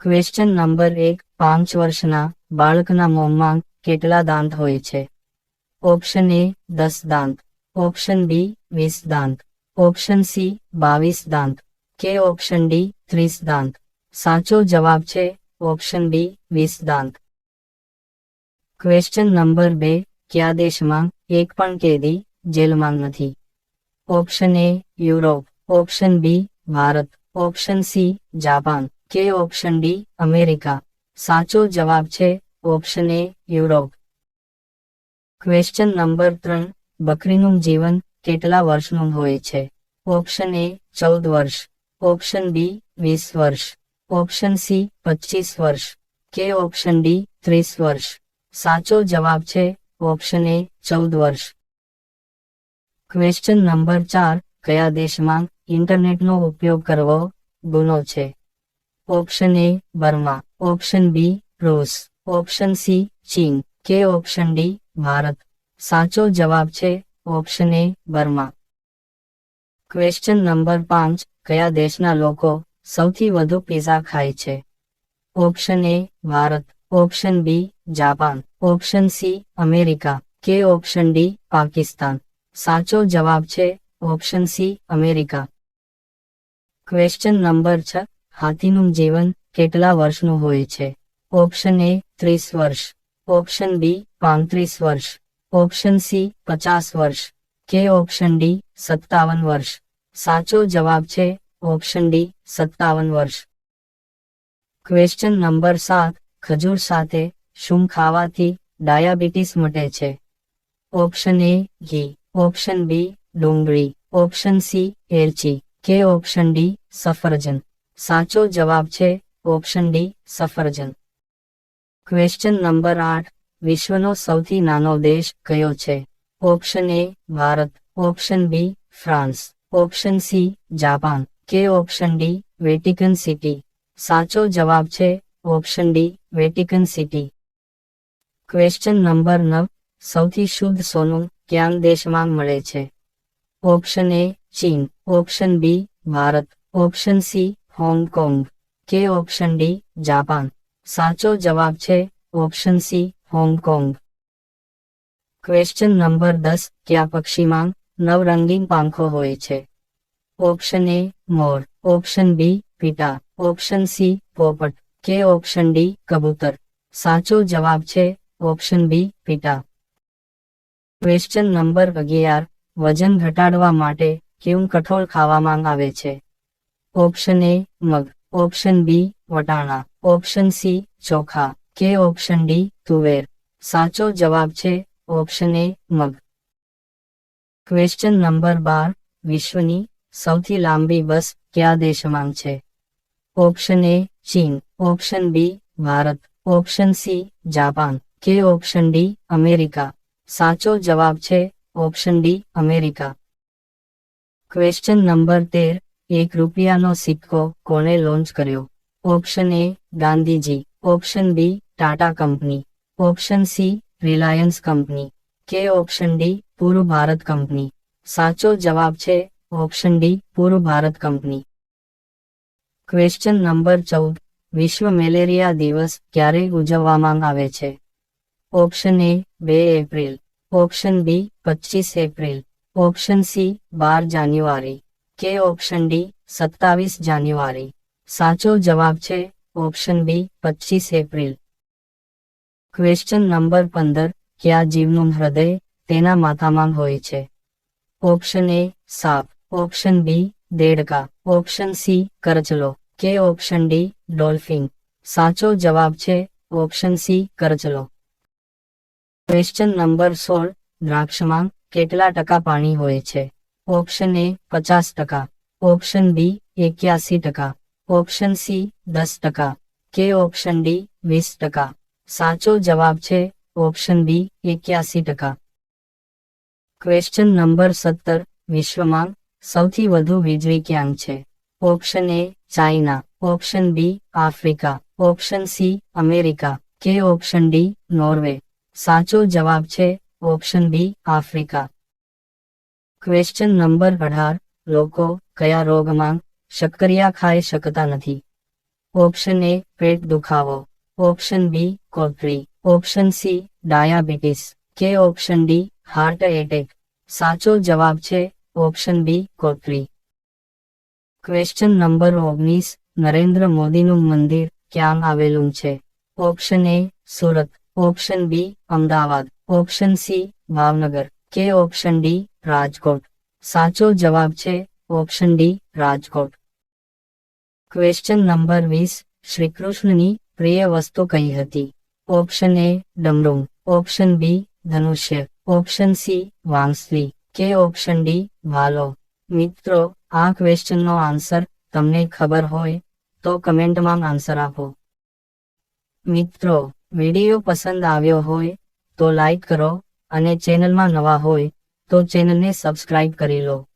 Question number એક, પાંચ વર્ષના બાળકના મોંમાં કેટલા દાંત હોય છે? ઓપ્શન એ દસ દાંત. ઓપ્શન બી વીસ દાંત. ઓપ્શન સી બાવીસ દાંત. કે ઓપ્શન ડી ત્રીસ દાંત. સાચો જવાબ છે ઓપ્શન બી વીસ દાંત. ક્વેશ્ચન નંબર બે, કયા દેશમાં એક પણ કેદી જેલમાં નથી? Option A Europe. Option B Bharat. Option C Japan. કે ઓપ્શન ડી અમેરિકા સાચો જવાબ છે option A Europe question number ત્રણ, બકરીનું જીવન કેટલા વર્ષનું હોય છે? ઓપ્શન એ ચૌદ વર્ષ. ઓપ્શન બી વીસ વર્ષ. ઓપ્શન સી પચીસ વર્ષ. કે ઓપ્શન ડી ત્રીસ વર્ષ. સાચો જવાબ છે ઓપ્શન એ ચૌદ વર્ષ. ક્વેશ્ચન નંબર ચાર, કયા દેશમાં ઇન્ટરનેટનો ઉપયોગ કરવો ગુનો છે? Option A Burma option B Roos option C Cheen કે ઓપ્શન ડી ભારત સાચો જવાબ છે option A Burma question number પાંચ. કયા દેશના લોકો સૌથી વધુ પીઝા ખાય છે? Option A Bharat option B Japan option C America કે ઓપ્શન ડી પાકિસ્તાન સાચો જવાબ છે option C America question number છ. હાથીનું જીવન કેટલા વર્ષનું હોય છે? ઓપ્શન એ ત્રીસ વર્ષ. ઓપ્શન બી પાંત્રીસ વર્ષ. ઓપ્શન સી પચાસ વર્ષ. કે ઓપ્શન ડી સત્તાવન વર્ષ. સાચો જવાબ છે ઓપ્શન ડી સત્તાવન વર્ષ. ક્વેશ્ચન નંબર સાત, ખજૂર સાથે શું ખાવાથી ડાયાબિટીસ મટે છે? ઓપ્શન એ ઘી. ઓપ્શન બી ડુંગળી. ઓપ્શન સી એરચી. કે ઓપ્શન ડી સફરજન. સાચો જવાબ છે ઓપ્શન ડી, સફરજન. ક્વેશ્ચન નંબર આઠ, વિશ્વનો સૌથી નાનો દેશ કયો છે? Option A Bharat. Option B France. Option C Japan. કે ઓપ્શન ડી વેટિકન સિટી સાચો જવાબ છે option D Vatican City question number નવ, સૌથી શુદ્ધ સોનું ક્યાં દેશમાં મળે છે? Option A Cheen. Option B Bharat. Option C Hong Kong કે ઓપ્શન ડી, જાપાન. સાચો જવાબ છે, option C Hong Kong question number દસ, કયા પક્ષીમાં નવ રંગીન પાંખો હોય છે? Option A, more. Option B, pitta. Option C, પોપટ. કે ઓપ્શન ડી, કબૂતર. સાચો જવાબ છે, option B, pitta. Question number અગિયાર, વજન ઘટાડવા માટે કેવું કઠોળ ખાવામાં આવે છે? Option A mug option B વટાણા. ઓપ્શન સી ચોખા. કે ઓપ્શન ડી તુવેર. સાચો જવાબ છે ઓપ્શન એ મગ. ક્વેશ્ચન નંબર બાર. વિશ્વની સૌથી લાંબી બસ કયા દેશમાં છે? Option A Cheen. Option B Bharat. Option C Japan. કે ઓપ્શન ડી અમેરિકા. સાચો જવાબ છે option D America. Question number તેર. એક રૂપિયાનો સિક્કો કોણે લોન્ચ કર્યો? Option A, Gandhiji. Option B, Tata company. Option C, Reliance company. કે ઓપ્શન ડી પૂર્વ ભારત કંપની. સાચો જવાબ છે, ઓપ્શન ડી પૂર્વ ભારત કંપની. ક્વેશ્ચન નંબર ચૌદ. વિશ્વ મેલેરિયા દિવસ ક્યારે ઉજવવામાં આવે છે? ઓપ્શન એ, બે એપ્રિલ. ઓપ્શન બી પચીસ એપ્રિલ. ઓપ્શન સી, બાર જાન્યુઆરી. કે ઓપ્શન ડી સત્તાવીસ જાન્યુઆરી. સાચો જવાબ છે ઓપ્શન બી પચીસ એપ્રિલ. ક્વેશ્ચન નંબર પંદર, કયા જીવનું હૃદય તેના માથામાં હોય છે? ઓપ્શન એ સાપ. ઓપ્શન બી દેડકા. ઓપ્શન સી કરચલો. કે ઓપ્શન ડી ડોલ્ફિન. સાચો જવાબ છે ઓપ્શન સી કરચલો. ક્વેશ્ચન નંબર સોળ, દ્રાક્ષમાં કેટલા ટકા પાણી હોય છે? ઓપ્શન એ પચાસ ટકા ઓપ્શન બી એક્યાસી ટકા ઓપ્શન સી દસ ટકા કે ઓપ્શન ડી વીસ ટકા સાચો જવાબ છે ઓપ્શન બી એક્યાસી ટકા ક્વેશ્ચન નંબર સત્તર વિશ્વમાં સૌથી વધુ વીજળી ક્યાં છે? Option A China. Option B Africa. Option C America. કે ઓપ્શન ડી નોર્વે. સાચો જવાબ છે option B Africa. Question number અઢાર. લોકો કયા રોગમાં શક્કરિયા ખાઈ શકતા નથી? ઓપ્શન એ પેટ દુખાવો. ઓપ્શન બી કોટરી ઓપ્શન સી ડાયાબિટીસ. કે ઓપ્શન ડી હાર્ટ એટેક સાચો જવાબ છે ઓપ્શન બી કોટરી ક્વેશ્ચન નંબર ઓગણીસ. નરેન્દ્ર મોદીનું મંદિર ક્યાં આવેલું છે? Option A Surat. Option B Ahmedabad. Option C Bhavnagar. કે ઓપ્શન ડી રાજકોટ. સાચો જવાબ છે option D Rajkot. Question number વીસ, શ્રીકૃષ્ણની પ્રિય વસ્તુ કઈ હતી? ઓપ્શન એ ડમરૂ ઓપ્શન બી ધનુષ્ય. ઓપ્શન સી વાંસલી. કે ઓપ્શન ડી ભાલો મિત્રો, આ ક્વેશ્ચનનો આન્સર તમને ખબર હોય તો કમેન્ટમાં આન્સર આપો. મિત્રો વીડિયો પસંદ આવ્યો હોય તો લાઈક કરો અને ચેનલમાં નવા હોય તો ચેનલને સબસ્ક્રાઇબ કરી લો.